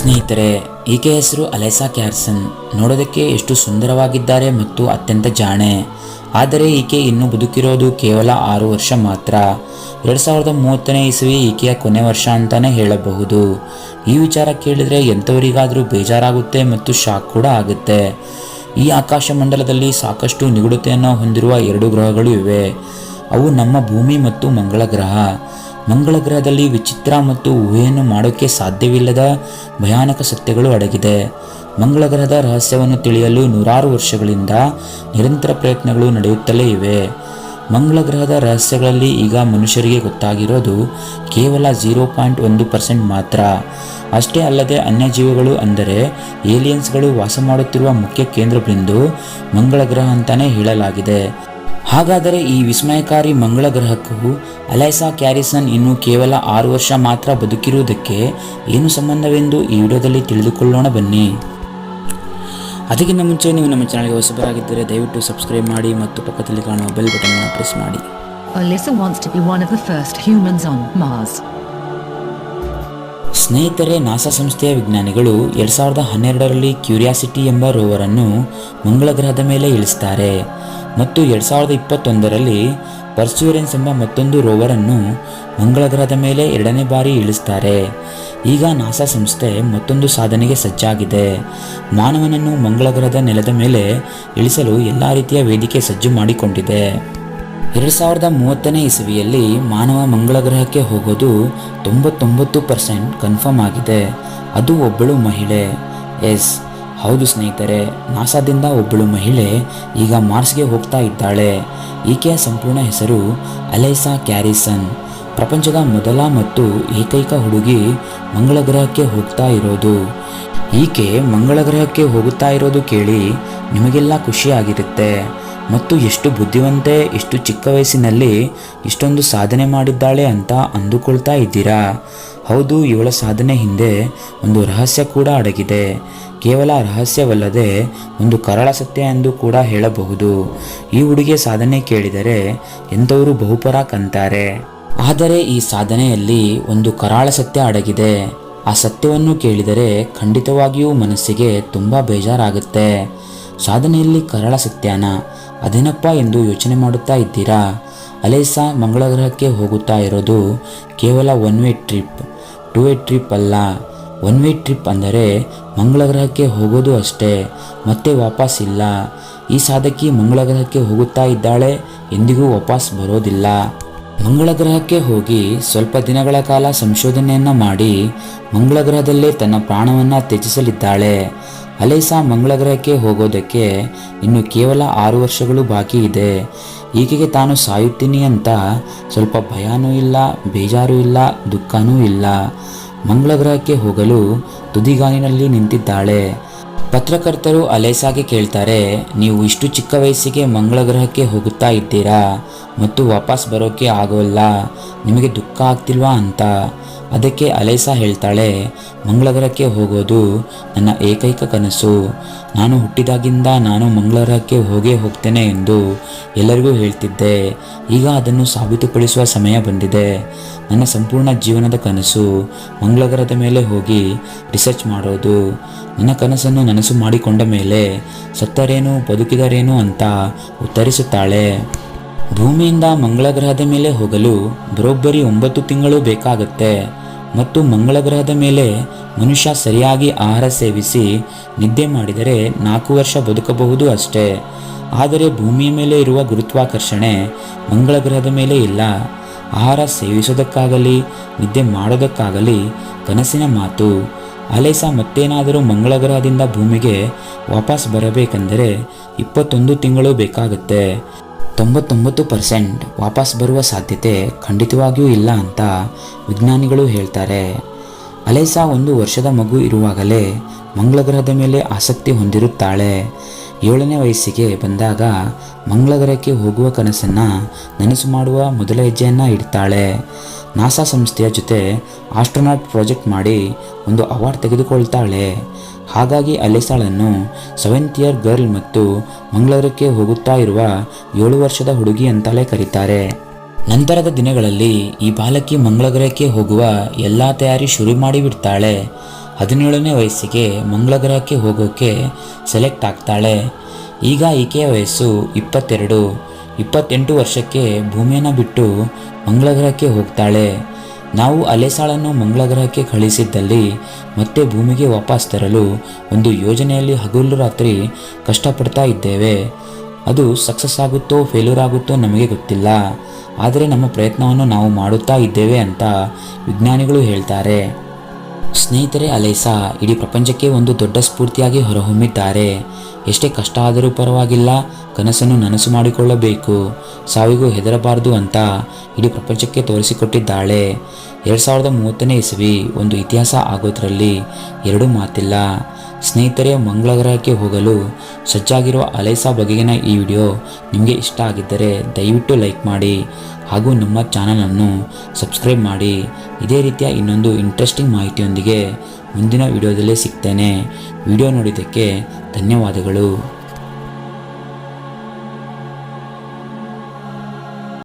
ಸ್ನೇಹಿತರೆ ಈಕೆ ಹೆಸರು ಅಲೆಸಾ ಕ್ಯಾರ್ಸನ್. ನೋಡೋದಕ್ಕೆ ಎಷ್ಟು ಸುಂದರವಾಗಿದ್ದಾರೆ ಮತ್ತು ಅತ್ಯಂತ ಜಾಣೆ. ಆದರೆ ಈಕೆ ಇನ್ನು ಬದುಕಿರೋದು ಕೇವಲ ಆರು ವರ್ಷ ಮಾತ್ರ. ಎರಡು ಸಾವಿರದ ಮೂವತ್ತನೇ ಇಸವಿ ಈಕೆಯ ಕೊನೆ ವರ್ಷ ಅಂತಲೇ ಹೇಳಬಹುದು. ಈ ವಿಚಾರ ಕೇಳಿದರೆ ಎಂಥವರಿಗಾದರೂ ಬೇಜಾರಾಗುತ್ತೆ ಮತ್ತು ಶಾಕ್ ಕೂಡ ಆಗುತ್ತೆ. ಈ ಆಕಾಶ ಮಂಡಲದಲ್ಲಿ ಸಾಕಷ್ಟು ನಿಗೂಢತೆಯನ್ನು ಹೊಂದಿರುವ ಎರಡು ಗ್ರಹಗಳು ಇವೆ. ಅವು ನಮ್ಮ ಭೂಮಿ ಮತ್ತು ಮಂಗಳ ಗ್ರಹ. ಮಂಗಳ ಗ್ರಹದಲ್ಲಿ ವಿಚಿತ್ರ ಮತ್ತು ಊಹೆಯನ್ನು ಮಾಡೋಕ್ಕೆ ಸಾಧ್ಯವಿಲ್ಲದ ಭಯಾನಕ ಸತ್ಯಗಳು ಅಡಗಿದೆ. ಮಂಗಳ ಗ್ರಹದ ರಹಸ್ಯವನ್ನು ತಿಳಿಯಲು ನೂರಾರು ವರ್ಷಗಳಿಂದ ನಿರಂತರ ಪ್ರಯತ್ನಗಳು ನಡೆಯುತ್ತಲೇ ಇವೆ. ಮಂಗಳ ಗ್ರಹದ ರಹಸ್ಯಗಳಲ್ಲಿ ಈಗ ಮನುಷ್ಯರಿಗೆ ಗೊತ್ತಾಗಿರೋದು ಕೇವಲ ಜೀರೋ ಪಾಯಿಂಟ್ ಒಂದು ಪರ್ಸೆಂಟ್ ಮಾತ್ರ. ಅಷ್ಟೇ ಅಲ್ಲದೆ ಅನ್ಯಜೀವಿಗಳು ಅಂದರೆ ಏಲಿಯನ್ಸ್ಗಳು ವಾಸ ಮಾಡುತ್ತಿರುವ ಮುಖ್ಯ ಕೇಂದ್ರ ಬಿಂದು ಮಂಗಳ ಗ್ರಹ ಅಂತಾನೆ ಹೇಳಲಾಗಿದೆ. ಹಾಗಾದರೆ ಈ ವಿಸ್ಮಯಕಾರಿ ಮಂಗಳ ಗ್ರಹಕ್ಕೂ ಅಲೈಸಾ ಕ್ಯಾರಿಸನ್ ಇನ್ನು ಕೇವಲ ಆರು ವರ್ಷ ಮಾತ್ರ ಬದುಕಿರುವುದಕ್ಕೆ ಏನು ಸಂಬಂಧವೆಂದು ಈ ವಿಡಿಯೋದಲ್ಲಿ ತಿಳಿದುಕೊಳ್ಳೋಣ ಬನ್ನಿ. ಅದಕ್ಕಿಂತ ಮುಂಚೆ ನೀವು ನಮ್ಮ ಚಾನಲ್ಗೆ ಹೊಸಬರಾಗಿದ್ದರೆ ದಯವಿಟ್ಟು ಸಬ್ಸ್ಕ್ರೈಬ್ ಮಾಡಿ ಮತ್ತು ಪಕ್ಕದಲ್ಲಿ ಕಾಣುವ ಬೆಲ್ ಬಟನ್ ಅನ್ನು ಪ್ರೆಸ್ ಮಾಡಿ. Alyssa wants to be one of the first humans on Mars. ಸ್ನೇಹಿತರೆ ನಾಸಾ ಸಂಸ್ಥೆಯ ವಿಜ್ಞಾನಿಗಳು ಎರಡು ಸಾವಿರದ ಹನ್ನೆರಡರಲ್ಲಿ ಕ್ಯೂರಿಯಾಸಿಟಿ ಎಂಬ ರೋವರನ್ನು ಮಂಗಳ ಗ್ರಹದ ಮೇಲೆ ಇಳಿಸ್ತಾರೆ. ಮತ್ತು ಎರಡು ಸಾವಿರದ ಇಪ್ಪತ್ತೊಂದರಲ್ಲಿ ಪರ್ಸ್ಯೂರೆನ್ಸ್ ಎಂಬ ಮತ್ತೊಂದು ರೋವರನ್ನು ಮಂಗಳ ಗ್ರಹದ ಮೇಲೆ ಎರಡನೇ ಬಾರಿ ಇಳಿಸ್ತಾರೆ. ಈಗ ನಾಸಾ ಸಂಸ್ಥೆ ಮತ್ತೊಂದು ಸಾಧನೆಗೆ ಸಜ್ಜಾಗಿದೆ. ಮಾನವನನ್ನು ಮಂಗಳ ಗ್ರಹದ ನೆಲದ ಮೇಲೆ ಇಳಿಸಲು ಎಲ್ಲ ರೀತಿಯ ವೇದಿಕೆ ಸಜ್ಜು ಮಾಡಿಕೊಂಡಿದೆ. ಎರಡು ಸಾವಿರದ ಮೂವತ್ತನೇ ಇಸವಿಯಲ್ಲಿ ಮಾನವ ಮಂಗಳ ಗ್ರಹಕ್ಕೆ ಹೋಗೋದು ತೊಂಬತ್ತೊಂಬತ್ತು ಪರ್ಸೆಂಟ್ ಕನ್ಫರ್ಮ್ ಆಗಿದೆ. ಅದು ಒಬ್ಬಳು ಮಹಿಳೆ. ಎಸ್. ಹೌದು ಸ್ನೇಹಿತರೆ, ನಾಸಾದಿಂದ ಒಬ್ಬಳು ಮಹಿಳೆ ಈಗ ಮಾರ್ಸ್ಗೆ ಹೋಗ್ತಾ ಇದ್ದಾಳೆ. ಈಕೆಯ ಸಂಪೂರ್ಣ ಹೆಸರು ಅಲೈಸಾ ಕ್ಯಾರಿಸನ್. ಪ್ರಪಂಚದ ಮೊದಲ ಮತ್ತು ಏಕೈಕ ಹುಡುಗಿ ಮಂಗಳ ಗ್ರಹಕ್ಕೆ ಹೋಗ್ತಾ ಇರೋದು. ಈಕೆ ಮಂಗಳ ಗ್ರಹಕ್ಕೆ ಹೋಗುತ್ತಾ ಇರೋದು ಕೇಳಿ ನಿಮಗೆಲ್ಲ ಖುಷಿಯಾಗಿರುತ್ತೆ. ಮತ್ತು ಎಷ್ಟು ಬುದ್ಧಿವಂತೆ, ಎಷ್ಟು ಚಿಕ್ಕ ವಯಸ್ಸಿನಲ್ಲಿ ಇಷ್ಟೊಂದು ಸಾಧನೆ ಮಾಡಿದ್ದಾಳೆ ಅಂತ ಅಂದುಕೊಳ್ತಾ ಇದ್ದೀರಾ? ಹೌದು, ಇವಳ ಸಾಧನೆ ಹಿಂದೆ ಒಂದು ರಹಸ್ಯ ಕೂಡ ಅಡಗಿದೆ. ಕೇವಲ ರಹಸ್ಯವಲ್ಲದೆ ಒಂದು ಕರಾಳ ಸತ್ಯ ಎಂದು ಕೂಡ ಹೇಳಬಹುದು. ಈ ಹುಡುಗಿಯ ಸಾಧನೆ ಕೇಳಿದರೆ ಎಂಥವರು ಬಹುಪರ ಕಂತಾರೆ ಆದರೆ ಈ ಸಾಧನೆಯಲ್ಲಿ ಒಂದು ಕರಾಳ ಸತ್ಯ ಅಡಗಿದೆ. ಆ ಸತ್ಯವನ್ನು ಕೇಳಿದರೆ ಖಂಡಿತವಾಗಿಯೂ ಮನಸ್ಸಿಗೆ ತುಂಬ ಬೇಜಾರಾಗುತ್ತೆ. ಸಾಧನೆಯಲ್ಲಿ ಕರಾಳ ಸತ್ಯನ ಅದೇನಪ್ಪ ಎಂದು ಯೋಚನೆ ಮಾಡುತ್ತಾ ಇದ್ದೀರಾ? ಅಲೇಸಾ ಮಂಗಳ ಗ್ರಹಕ್ಕೆ ಹೋಗುತ್ತಾ ಇರೋದು ಕೇವಲ one way trip two way trip ಅಲ್ಲ ಒನ್ ವೇ ಟ್ರಿಪ್ ಅಂದರೆ ಮಂಗಳ ಗ್ರಹಕ್ಕೆ ಹೋಗೋದು ಅಷ್ಟೇ, ಮತ್ತೆ ವಾಪಸ್ ಇಲ್ಲ. ಈ ಸಾಧಕಿ ಮಂಗಳ ಗ್ರಹಕ್ಕೆ ಹೋಗುತ್ತಾ ಇದ್ದಾಳೆ, ಎಂದಿಗೂ ವಾಪಸ್ ಬರೋದಿಲ್ಲ. ಮಂಗಳ ಗ್ರಹಕ್ಕೆ ಹೋಗಿ ಸ್ವಲ್ಪ ದಿನಗಳ ಕಾಲ ಸಂಶೋಧನೆಯನ್ನು ಮಾಡಿ ಮಂಗಳ ಗ್ರಹದಲ್ಲೇ ತನ್ನ ಪ್ರಾಣವನ್ನು ತ್ಯಜಿಸಲಿದ್ದಾಳೆ. ಅಲೇಸಾ ಮಂಗಳ ಗ್ರಹಕ್ಕೆ ಹೋಗೋದಕ್ಕೆ ಇನ್ನು ಕೇವಲ ಆರು ವರ್ಷಗಳು ಬಾಕಿ ಇದೆ. ಈಕೆಗೆ ತಾನು ಸಾಯುತ್ತೀನಿ ಅಂತ ಸ್ವಲ್ಪ ಭಯನೂ ಇಲ್ಲ, ಬೇಜಾರು ಇಲ್ಲ, ದುಃಖನೂ ಇಲ್ಲ. ಮಂಗಳ ಗ್ರಹಕ್ಕೆ ಹೋಗಲು ತುದಿಗಾಲಿನಲ್ಲಿ ನಿಂತಿದ್ದಾಳೆ. ಪತ್ರಕರ್ತರು ಅಲೇಸಾಗೆ ಕೇಳ್ತಾರೆ, ನೀವು ಇಷ್ಟು ಚಿಕ್ಕ ವಯಸ್ಸಿಗೆ ಮಂಗಳ ಗ್ರಹಕ್ಕೆ ಹೋಗುತ್ತಾ ಇದ್ದೀರಾ ಮತ್ತು ವಾಪಸ್ ಬರೋಕ್ಕೆ ಆಗೋಲ್ಲ, ನಿಮಗೆ ದುಃಖ ಆಗ್ತಿಲ್ವಾ ಅಂತ. ಅದಕ್ಕೆ ಅಲೈಸ ಹೇಳ್ತಾಳೆ ಮಂಗಳಗ್ರಹಕ್ಕೆ ಹೋಗೋದು ನನ್ನ ಏಕೈಕ ಕನಸು. ನಾನು ಹುಟ್ಟಿದಾಗಿಂದ ನಾನು ಮಂಗಳಗ್ರಹಕ್ಕೆ ಹೋಗೇ ಹೋಗ್ತೇನೆ ಎಂದು ಎಲ್ಲರಿಗೂ ಹೇಳ್ತಿದ್ದೆ. ಈಗ ಅದನ್ನು ಸಾಬೀತುಪಡಿಸುವ ಸಮಯ ಬಂದಿದೆ. ನನ್ನ ಸಂಪೂರ್ಣ ಜೀವನದ ಕನಸು ಮಂಗಳಗ್ರಹದ ಮೇಲೆ ಹೋಗಿ ರಿಸರ್ಚ್ ಮಾಡೋದು. ನನ್ನ ಕನಸನ್ನು ನನಸು ಮಾಡಿಕೊಂಡ ಮೇಲೆ ಸತ್ತರೇನು, ಬದುಕಿದರೇನು ಅಂತ ಉತ್ತರಿಸುತ್ತಾಳೆ. ಭೂಮಿಯಿಂದ ಮಂಗಳ ಗ್ರಹದ ಮೇಲೆ ಹೋಗಲು ಬರೋಬ್ಬರಿ ಒಂಬತ್ತು ತಿಂಗಳು ಬೇಕಾಗುತ್ತೆ. ಮತ್ತು ಮಂಗಳ ಗ್ರಹದ ಮೇಲೆ ಮನುಷ್ಯ ಸರಿಯಾಗಿ ಆಹಾರ ಸೇವಿಸಿ ನಿದ್ದೆ ಮಾಡಿದರೆ ನಾಲ್ಕು ವರ್ಷ ಬದುಕಬಹುದು ಅಷ್ಟೇ. ಆದರೆ ಭೂಮಿಯ ಮೇಲೆ ಇರುವ ಗುರುತ್ವಾಕರ್ಷಣೆ ಮಂಗಳ ಗ್ರಹದ ಮೇಲೆ ಇಲ್ಲ. ಆಹಾರ ಸೇವಿಸೋದಕ್ಕಾಗಲಿ, ನಿದ್ದೆ ಮಾಡೋದಕ್ಕಾಗಲಿ ಕನಸಿನ ಮಾತು. ಅಲೆಸಾ ಮತ್ತೇನಾದರೂ ಮಂಗಳ ಗ್ರಹದಿಂದ ಭೂಮಿಗೆ ವಾಪಸ್ ಬರಬೇಕೆಂದರೆ ಇಪ್ಪತ್ತೊಂದು ತಿಂಗಳು ಬೇಕಾಗುತ್ತೆ. ತೊಂಬತ್ತೊಂಬತ್ತು ಪರ್ಸೆಂಟ್ ವಾಪಸ್ ಬರುವ ಸಾಧ್ಯತೆ ಖಂಡಿತವಾಗಿಯೂ ಇಲ್ಲ ಅಂತ ವಿಜ್ಞಾನಿಗಳು ಹೇಳ್ತಾರೆ. ಅಲೆಸಾ ಒಂದು ವರ್ಷದ ಮಗು ಇರುವಾಗಲೇ ಮಂಗಳ ಗ್ರಹದ ಮೇಲೆ ಆಸಕ್ತಿ ಹೊಂದಿರುತ್ತಾಳೆ. ಏಳನೇ ವಯಸ್ಸಿಗೆ ಬಂದಾಗ ಮಂಗಳಗ್ರಹಕ್ಕೆ ಹೋಗುವ ಕನಸನ್ನು ನನಸು ಮಾಡುವ ಮೊದಲ ಹೆಜ್ಜೆಯನ್ನು ಇಡ್ತಾಳೆ. ನಾಸಾ ಸಂಸ್ಥೆಯ ಜೊತೆ ಆಸ್ಟ್ರೋನಾಟ್ ಪ್ರಾಜೆಕ್ಟ್ ಮಾಡಿ ಒಂದು ಅವಾರ್ಡ್ ತೆಗೆದುಕೊಳ್ತಾಳೆ. ಹಾಗಾಗಿ ಅಲೆಸಾಳನ್ನು ಸೆವೆಂತ್ ಇಯರ್ ಗರ್ಲ್ ಮತ್ತು ಮಂಗಳೂರಕ್ಕೆ ಹೋಗುತ್ತಾ ಇರುವ ಏಳು ವರ್ಷದ ಹುಡುಗಿ ಅಂತಲೇ ಕರೀತಾರೆ. ನಂತರದ ದಿನಗಳಲ್ಲಿ ಈ ಬಾಲಕಿ ಮಂಗಳಗ್ರಹಕ್ಕೆ ಹೋಗುವ ಎಲ್ಲ ತಯಾರಿ ಶುರು ಮಾಡಿಬಿಡ್ತಾಳೆ. ಹದಿನೇಳನೇ ವಯಸ್ಸಿಗೆ ಮಂಗಳಗ್ರಹಕ್ಕೆ ಹೋಗೋಕ್ಕೆ ಸೆಲೆಕ್ಟ್ ಆಗ್ತಾಳೆ. ಈಗ ಈಕೆಯ ವಯಸ್ಸು ಇಪ್ಪತ್ತೆರಡು. ಇಪ್ಪತ್ತೆಂಟು ವರ್ಷಕ್ಕೆ ಭೂಮಿಯನ್ನು ಬಿಟ್ಟು ಮಂಗಳಗ್ರಹಕ್ಕೆ ಹೋಗ್ತಾಳೆ. ನಾವು ಅಲೆಸಾಳನ್ನು ಮಂಗಳಗ್ರಹಕ್ಕೆ ಕಳಿಸಿದ್ದಲ್ಲಿ ಮತ್ತೆ ಭೂಮಿಗೆ ವಾಪಸ್ ತರಲು ಒಂದು ಯೋಜನೆಯಲ್ಲಿ ಹಗಲು ರಾತ್ರಿ ಕಷ್ಟಪಡ್ತಾ ಇದ್ದೇವೆ. ಅದು ಸಕ್ಸಸ್ ಆಗುತ್ತೋ ಫೇಲ್ಯೂರ್ ಆಗುತ್ತೋ ನಮಗೆ ಗೊತ್ತಿಲ್ಲ. ಆದರೆ ನಮ್ಮ ಪ್ರಯತ್ನವನ್ನು ನಾವು ಮಾಡುತ್ತಾ ಇದ್ದೇವೆ ಅಂತ ವಿಜ್ಞಾನಿಗಳು ಹೇಳ್ತಾರೆ. ಸ್ನೇಹಿತರೆ, ಅಲೈಸಾ, ಇಡೀ ಪ್ರಪಂಚಕ್ಕೆ ಒಂದು ದೊಡ್ಡ ಸ್ಫೂರ್ತಿಯಾಗಿ ಹೊರಹೊಮ್ಮಿದ್ದಾರೆ. ಎಷ್ಟೇ ಕಷ್ಟ ಆದರೂ ಪರವಾಗಿಲ್ಲ, ಕನಸನ್ನು ನನಸು ಮಾಡಿಕೊಳ್ಳಬೇಕು. ಸಾವಿಗೂ ಹೆದರಬಾರದು ಅಂತ ಇಡೀ ಪ್ರಪಂಚಕ್ಕೆ ತೋರಿಸಿಕೊಟ್ಟಿದ್ದಾಳೆ. ಎರಡು ಸಾವಿರದ ಮೂವತ್ತನೇ ಇಸವಿ, ಒಂದು ಇತಿಹಾಸ ಆಗೋದ್ರಲ್ಲಿ ಎರಡೂ ಮಾತಿಲ್ಲ. ಸ್ನೇಹಿತರೆ ಮಂಗಳ ಗ್ರಹಕ್ಕೆ ಹೋಗಲು ಸಜ್ಜಾಗಿರುವ ಅಲೈಸಾ ಬಗೆಗಿನ ಈ ವಿಡಿಯೋ ನಿಮಗೆ ಇಷ್ಟ ಆಗಿದ್ದರೆ ದಯವಿಟ್ಟು ಲೈಕ್ ಮಾಡಿ. ಹಾಗೂ ನಮ್ಮ ಚಾನಲನ್ನು ಸಬ್ಸ್ಕ್ರೈಬ್ ಮಾಡಿ. ಇದೇ ರೀತಿಯ ಇನ್ನೊಂದು ಇಂಟ್ರೆಸ್ಟಿಂಗ್ ಮಾಹಿತಿಯೊಂದಿಗೆ ಮುಂದಿನ ವಿಡಿಯೋದಲ್ಲೇ ಸಿಗ್ತೇನೆ. ವಿಡಿಯೋ ನೋಡಿದ್ದಕ್ಕೆ ಧನ್ಯವಾದಗಳು.